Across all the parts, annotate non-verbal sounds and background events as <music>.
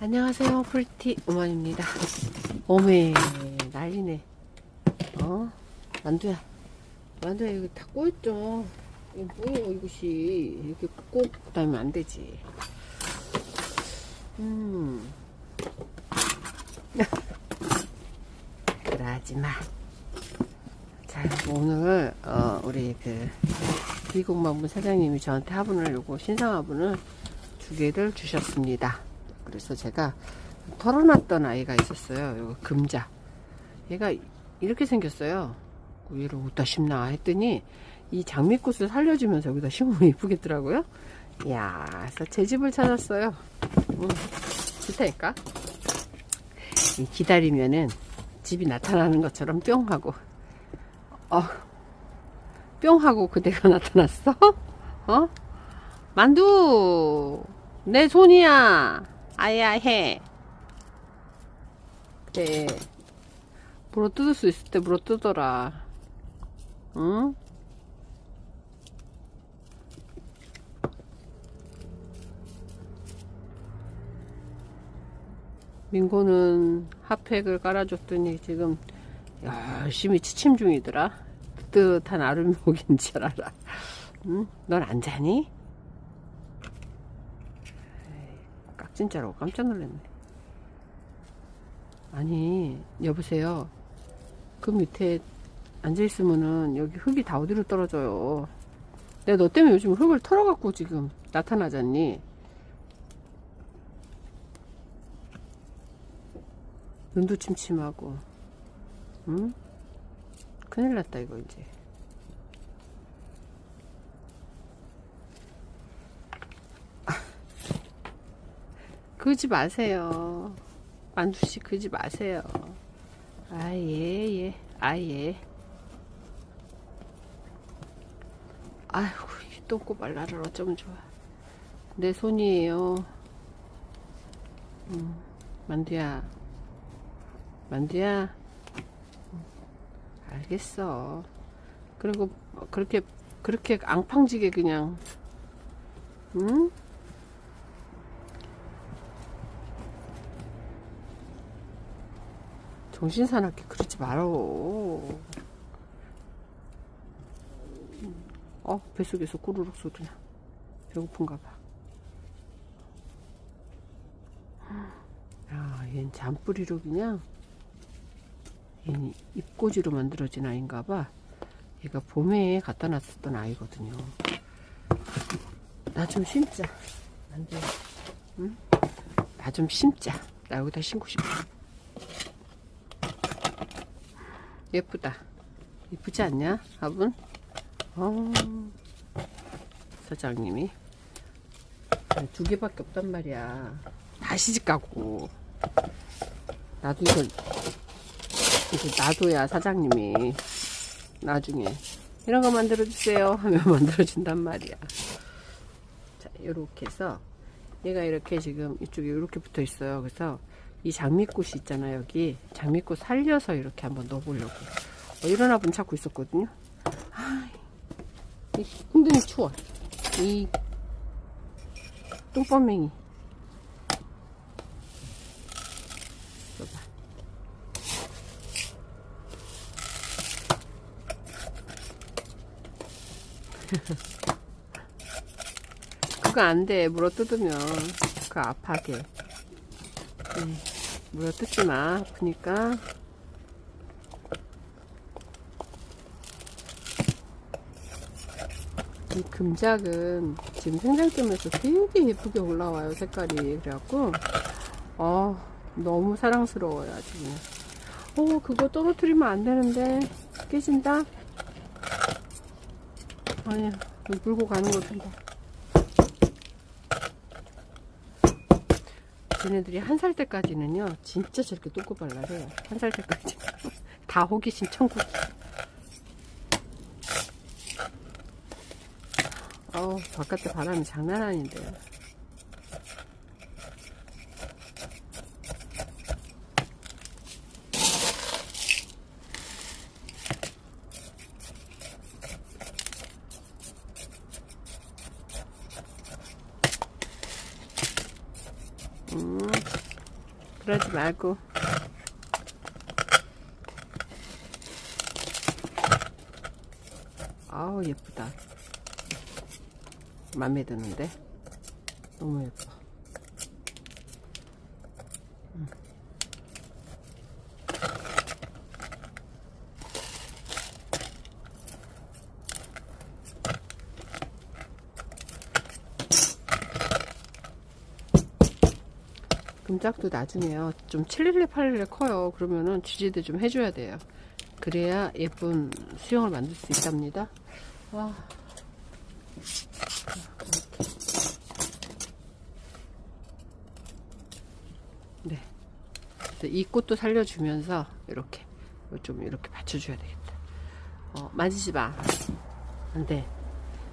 안녕하세요 풀티 오만입니다. 오메 난리네. 어? 만두야. 만두야 이거 다 꼬였죠? 이거 뭐예요 이것이? 이렇게 꼭 다니면 안 되지. 음. <laughs> 그러지 마. 자 오늘 어, 우리 그 미국만분 사장님이 저한테 화분을 요거 신상 화분을 두 개를 주셨습니다 그래서 제가 털어놨던 아이가 있었어요. 요 금자. 얘가 이렇게 생겼어요. 위로 어디다 심나 했더니 이 장미꽃을 살려주면서 여기다 심으면 이쁘겠더라고요. 이야, 그래서 제 집을 찾았어요. 음, 좋다니까. 이 기다리면은 집이 나타나는 것처럼 뿅 하고, 어, 뿅 하고 그대가 <laughs> 나타났어? 어? 만두! 내 손이야! 아야 해. 그래. 물어 뜯을 수 있을 때 물어 뜯어라. 응? 민고는 핫팩을 깔아줬더니 지금 열심히 취침 중이더라. 뜨뜻한 아름목인 줄 알아. 응? 넌 안 자니? 진짜라고 깜짝 놀랐네. 아니, 여보세요. 그 밑에 앉아있으면은 여기 흙이 다 어디로 떨어져요. 내가 너 때문에 요즘 흙을 털어갖고 지금 나타나잖니. 눈도 침침하고, 응? 큰일 났다, 이거 이제. 그러지 마세요. 만두씨, 그러지 마세요. 아, 예, 예. 아, 예. 아이고, 이 똥꼬발 나를 어쩌면 좋아. 내 손이에요. 음, 만두야. 만두야. 음, 알겠어. 그리고, 그렇게, 그렇게 앙팡지게 그냥, 응? 정신 사납게 그러지 말어. 어, 뱃속에서 꾸르륵 소리나. 배고픈가 봐. 야, 얜 잠뿌리로 그냥, 얘는 입꼬지로 만들어진 아이인가 봐. 얘가 봄에 갖다 놨었던 아이거든요. 나 좀 심자. 안 돼. 응? 나 좀 심자. 나 여기다 심고 싶어. 예쁘다. 이쁘지 않냐? 화분? 어, 사장님이. 두 개밖에 없단 말이야. 다 시 집 가고. 나도 이걸, 이거 놔둬야 사장님이 나중에 이런 거 만들어주세요 하면 <laughs> 만들어준단 말이야. 자, 요렇게 해서 얘가 이렇게 지금 이쪽에 이렇게 붙어 있어요. 그래서 이 장미꽃이 있잖아요 여기. 장미꽃 살려서 이렇게 한번 넣어보려고. 어, 이런 화분 찾고 있었거든요. 아, 이 힘드니 추워. 이 똥뻔맹이. 봐봐 그거 안돼. 물어 뜯으면 그 아파게 네, 물어 뜯지 마. 아프니까. 이 금작은 지금 생장점에서 되게 예쁘게 올라와요. 색깔이. 그래갖고, 어, 너무 사랑스러워요. 아주 그냥. 어, 그거 떨어뜨리면 안 되는데. 깨진다? 아니야. 물고 가는 거 든다. 쟤네들이 한 살 때까지는요 진짜 저렇게 똥꼬발랄 해요. 한 살 때까지. <laughs> 다 호기심 천국. 어우 바깥에 바람이 장난 아닌데요 그러지 말고. 아우 예쁘다. 맘에 드는데 너무. 음. 금짝도 나중에요. 좀 7일레 8일레 커요. 그러면은 지지대 좀 해줘야 돼요. 그래야 예쁜 수영을 만들 수 있답니다. 와. 네. 이 꽃도 살려주면서 이렇게 좀 이렇게 받쳐줘야 되겠다. 어, 만지지 마. 안 돼.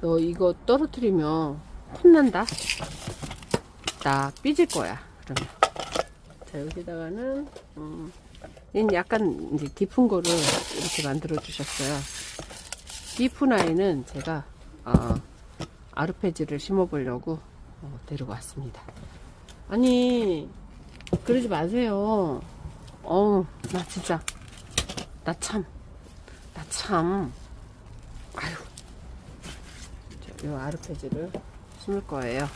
너 이거 떨어뜨리면 혼난다. 나 삐질 거야. 그러면. 자, 여기다가는, 음, 약간 이제 깊은 거를 이렇게 만들어 주셨어요. 깊은 아이는 제가, 어, 아르페지를 심어 보려고 어, 데리고 왔습니다. 아니, 그러지 마세요. 어우, 나 진짜, 나 참, 나 참, 아유. 자, 요 아르페지를 심을 거예요.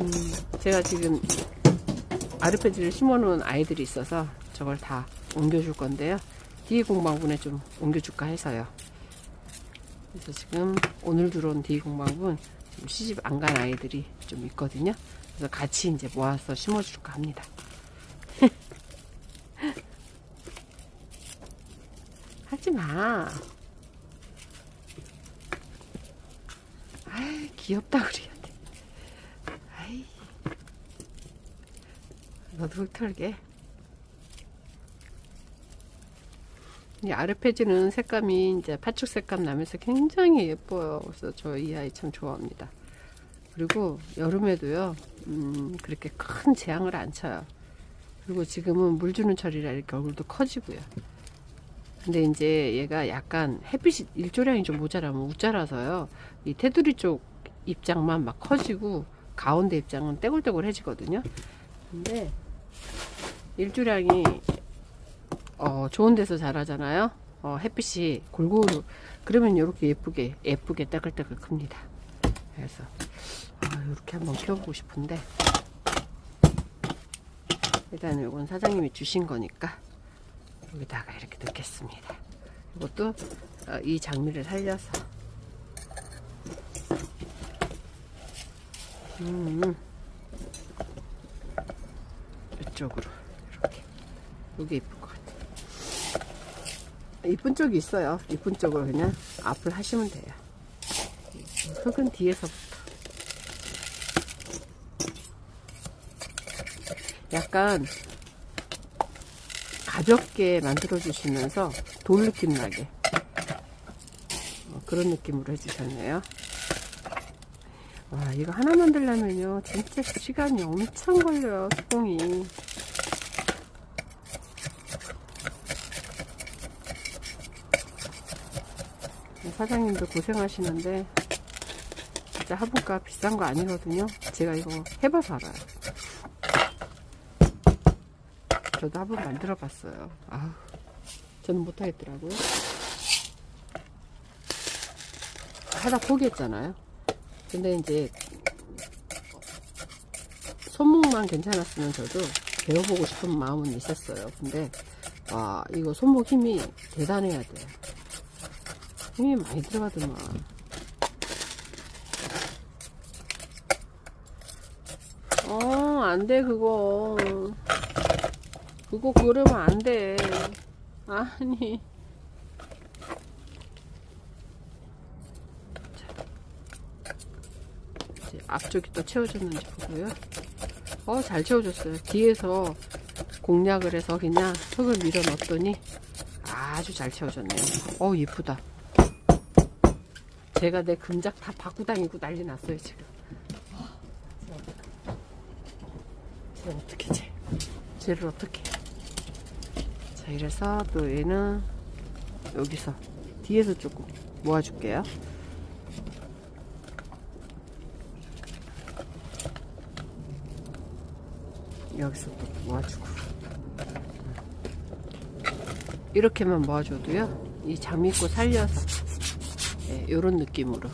음, 제가 지금 아르페지를 심어놓은 아이들이 있어서 저걸 다 옮겨줄 건데요. D 공방분에 좀 옮겨줄까 해서요. 그래서 지금 오늘 들어온 D 공방분 좀 시집 안 간 아이들이 좀 있거든요. 그래서 같이 이제 모아서 심어줄까 합니다. <laughs> 하지 마. 아이, 귀엽다 그래야 돼. 아이. 너도 흙 털게. 이 아르페지는 색감이 이제 파축 색감 나면서 굉장히 예뻐요. 그래서 저 이 아이 참 좋아합니다. 그리고 여름에도요, 음, 그렇게 큰 재앙을 안 쳐요. 그리고 지금은 물 주는 철이라 이렇게 얼굴도 커지고요. 근데 이제 얘가 약간 햇빛이 일조량이 좀 모자라면 우짜라서요. 이 테두리 쪽 입장만 막 커지고 가운데 입장은 떼굴떼굴해지거든요. 근데 일조량이 어, 좋은 데서 자라잖아요. 어, 햇빛이 골고루 그러면 이렇게 예쁘게 예쁘게 따글따글 큽니다. 그래서 아, 이렇게 한번 키워보고 싶은데 일단은 이건 사장님이 주신 거니까 여기다가 이렇게 넣겠습니다. 이것도 어, 이 장미를 살려서 음, 이쪽으로 이렇게 이게 이쁠 것 같아요. 이쁜 쪽이 있어요. 이쁜 쪽으로 그냥 앞을 하시면 돼요. 흙은 뒤에서부터. 약간 가볍게 만들어 주시면서 돌 느낌 나게 어, 그런 느낌으로 해주셨네요. 와 이거 하나 만들려면요 진짜 시간이 엄청 걸려요 수공이. 사장님도 고생하시는데 진짜 화분값 비싼 거 아니거든요. 제가 이거 해봐서 알아요. 저도 한번 만들어 봤어요. 아, 저는 못하겠더라고요. 하다 포기했잖아요. 근데 이제 손목만 괜찮았으면 저도 배워보고 싶은 마음은 있었어요. 근데 와 이거 손목 힘이 대단해야 돼요. 힘이 많이 들어가더만. 어, 안 돼, 그거. 그거 그러면 안 돼. 아니. 앞쪽이 또 채워졌는지 보고요. 어, 잘 채워졌어요. 뒤에서 공략을 해서 그냥 흙을 밀어 넣었더니 아주 잘 채워졌네요. 어, 이쁘다. 제가 내 금작 다 받고 다니고 난리 났어요, 지금. 쟤 어떻게 쟤? 쟤를 어떻게? 자, 이래서 또 얘는 여기서 뒤에서 조금 모아줄게요. 여기서 또 모아주고 이렇게만 모아줘도요 이 장미꽃 살려서 네, 요런 느낌으로.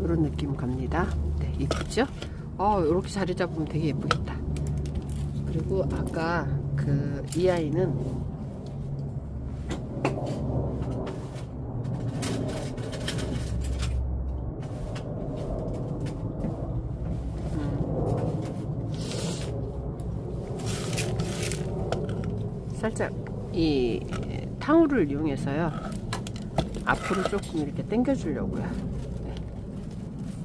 요런 느낌 갑니다. 네 이쁘죠? 어 이렇게 자리 잡으면 되게 예쁘겠다. 그리고 아까 그 이 아이는 살짝 이 탕후를 이용해서요 앞으로 조금 이렇게 당겨 주려고요 네.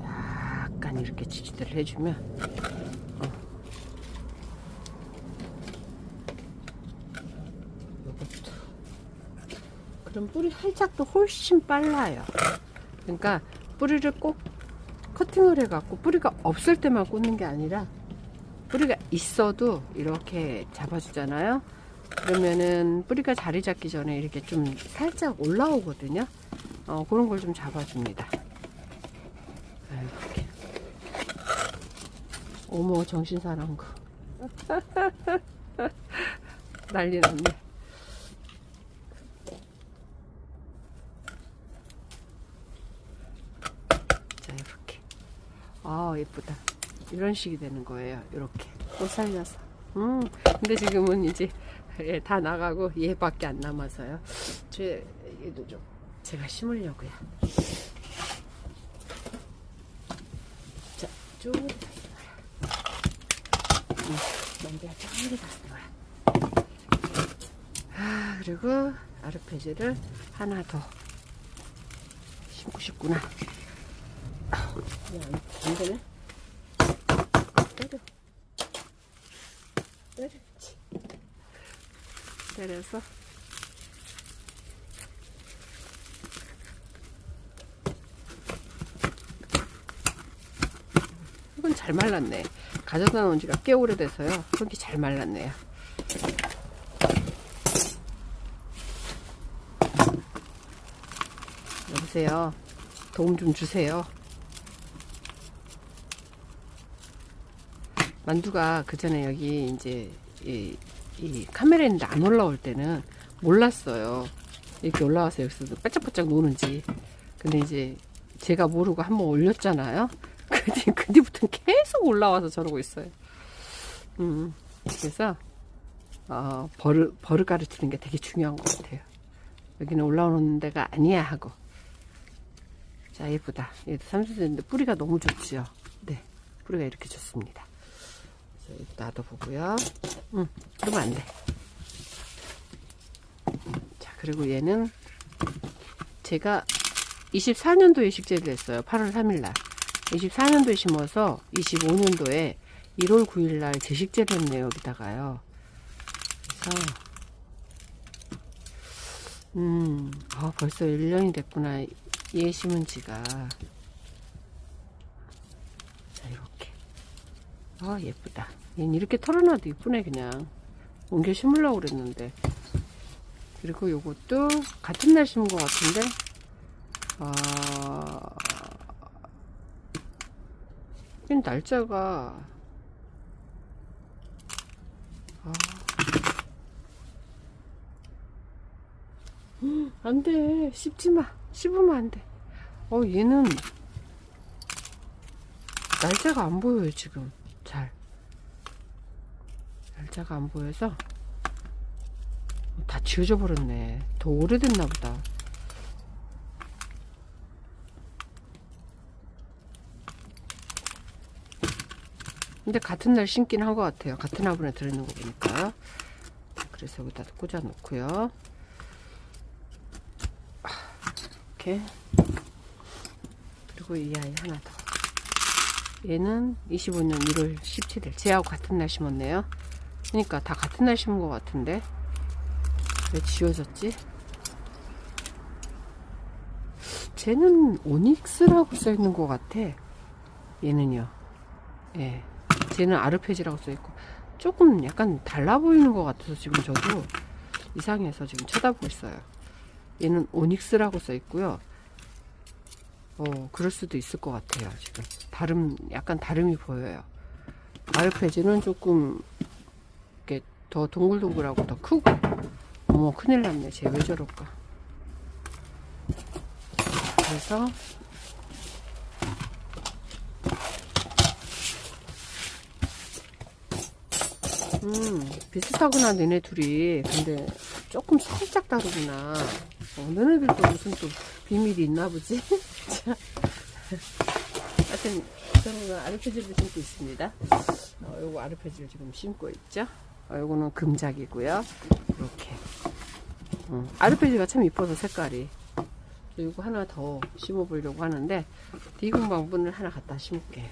약간 이렇게 지지대를 해주면 어. 요것도 그럼 뿌리 활짝도 훨씬 빨라요 그러니까 뿌리를 꼭 커팅을 해갖고 뿌리가 없을 때만 꽂는 게 아니라 뿌리가 있어도 이렇게 잡아주잖아요. 그러면은 뿌리가 자리 잡기 전에 이렇게 좀 살짝 올라오거든요. 어, 그런 걸 좀 잡아줍니다. 이렇게. 어머, 정신 사나운 거. <laughs> 난리 났네. 자, 이렇게. 아, 예쁘다. 이런 식이 되는 거예요. 이렇게. 꽃 살려서. 음, 근데 지금은 이제 <laughs> 예, 다 나가고 얘밖에 안 남아서요. 제 얘도 좀 제가 심으려고요. 자, 쭉 음, 먼지가 쫙 갔어. 아, 그리고 아르페지를 하나 더 심고 싶구나. 야, 안 되네. 때려. 때렸지. 때려서. 이건 잘 말랐네. 가져다 놓은 지가 꽤 오래돼서요. 그렇게 잘 말랐네요. 여보세요. 도움 좀 주세요. 만두가 그 전에 여기 이제 이, 이 카메라에 있는데 안 올라올 때는 몰랐어요. 이렇게 올라와서 여기서 빼짝빼짝 노는지. 근데 이제 제가 모르고 한번 올렸잖아요. 근데 <laughs> 그 뒤부터 계속 올라와서 저러고 있어요. 음, 그래서 어, 버릇 버릇 가르치는 게 되게 중요한 것 같아요. 여기는 올라오는 데가 아니야 하고. 자 예쁘다. 얘도 삼수됐는데 뿌리가 너무 좋지요. 네, 뿌리가 이렇게 좋습니다. 놔둬보고요. 응, 그러면 안 돼. 자, 그리고 얘는 제가 24년도에 식재를 했어요. 8월 3일날. 24년도에 심어서 25년도에 1월 9일날 재식재를 했네요. 여기다가요. 그래서, 음, 아, 벌써 1년이 됐구나. 얘 심은 지가. 자, 이렇게. 아 예쁘다. 얘는 이렇게 털어놔도 이쁘네 그냥. 옮겨 심으려고 그랬는데. 그리고 요것도 같은 날 심은 것 같은데? 아이 날짜가 아. 음, 안돼. 씹지마. 씹으면 안돼. 어 얘는 날짜가 안 보여요 지금 잘 날짜가 안 보여서 다 지워져 버렸네. 더 오래됐나 보다. 근데 같은 날 심긴 한 것 같아요. 같은 화분에 들어있는 거 보니까. 그래서 여기다 꽂아 놓고요. 이렇게. 그리고 이 아이 하나 더. 얘는 25년 1월 17일. 쟤하고 같은 날 심었네요 그러니까 다 같은 날 심은 것 같은데? 왜 지워졌지? 쟤는 오닉스라고 써있는 것 같아. 얘는요. 예, 쟤는 아르페지라고 써있고. 조금 약간 달라 보이는 것 같아서 지금 저도 이상해서 지금 쳐다보고 있어요. 얘는 오닉스라고 써있고요. 어, 그럴 수도 있을 것 같아요, 지금. 다름, 약간 다름이 보여요. 아르페지는 조금 더 동글동글하고 더 크고. 어머 큰일 났네 쟤. 왜 저럴까? 그래서 음 비슷하구나 너네 둘이. 근데 조금 살짝 다르구나. 어, 너네들도 무슨 또 비밀이 있나 보지? <laughs> 자, 하여튼 저는 아르페지를 심고 있습니다. 어, 요거 아르페지를 지금 심고 있죠 어, 요거는 금작이고요. 이렇게. 음, 아르페지가 참 이뻐서 색깔이. 이거 하나 더 심어 보려고 하는데 디궁방분을 하나 갖다 심을게요.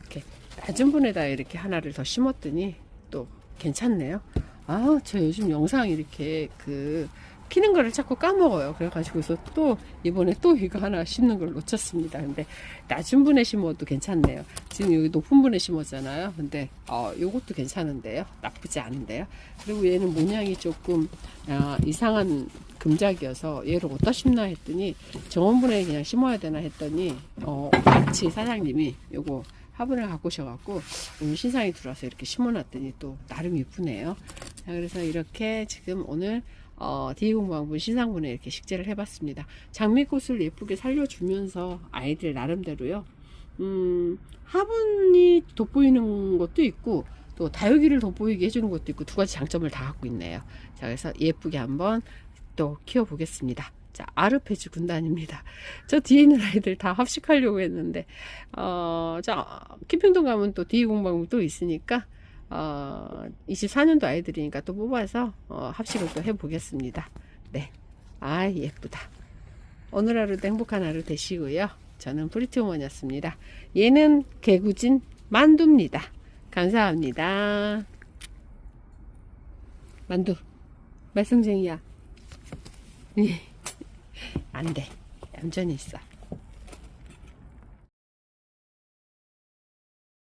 이렇게 낮은 분에다 이렇게 하나를 더 심었더니 또 괜찮네요. 아, 저 요즘 영상 이렇게 그 키는 거를 자꾸 까먹어요. 그래가지고서 또 이번에 또 이거 하나 심는 걸 놓쳤습니다. 근데 낮은 분에 심어도 괜찮네요. 지금 여기 높은 분에 심었잖아요. 근데 어, 요것도 괜찮은데요. 나쁘지 않은데요. 그리고 얘는 모양이 조금 아, 이상한 금작이어서 얘를 어디다 심나 했더니 정원분에 그냥 심어야 되나 했더니 어, 같이 사장님이 요거 화분을 갖고 오셔갖고 오늘 신상이 들어와서 이렇게 심어놨더니 또 나름 이쁘네요. 자, 그래서 이렇게 지금 오늘 어, 디공방분 신상분에 이렇게 식재를 해봤습니다. 장미꽃을 예쁘게 살려주면서 아이들 나름대로요. 음, 화분이 돋보이는 것도 있고 또 다육이를 돋보이게 해주는 것도 있고 두 가지 장점을 다 갖고 있네요. 자, 그래서 예쁘게 한번 또 키워보겠습니다. 자, 아르페지 군단입니다. 저 뒤에 있는 아이들 다 합식하려고 했는데, 어, 자, 키평동 가면 또 디공방분 또 있으니까, 어, 24년도 아이들이니까 또 뽑아서 어, 합식을 또 해보겠습니다. 네. 아, 예쁘다. 오늘 하루도 행복한 하루 되시고요. 저는 프리티우먼이었습니다. 얘는 개구진 만두입니다. 감사합니다. 만두. 말썽쟁이야. <laughs> 안 돼. 얌전히 있어.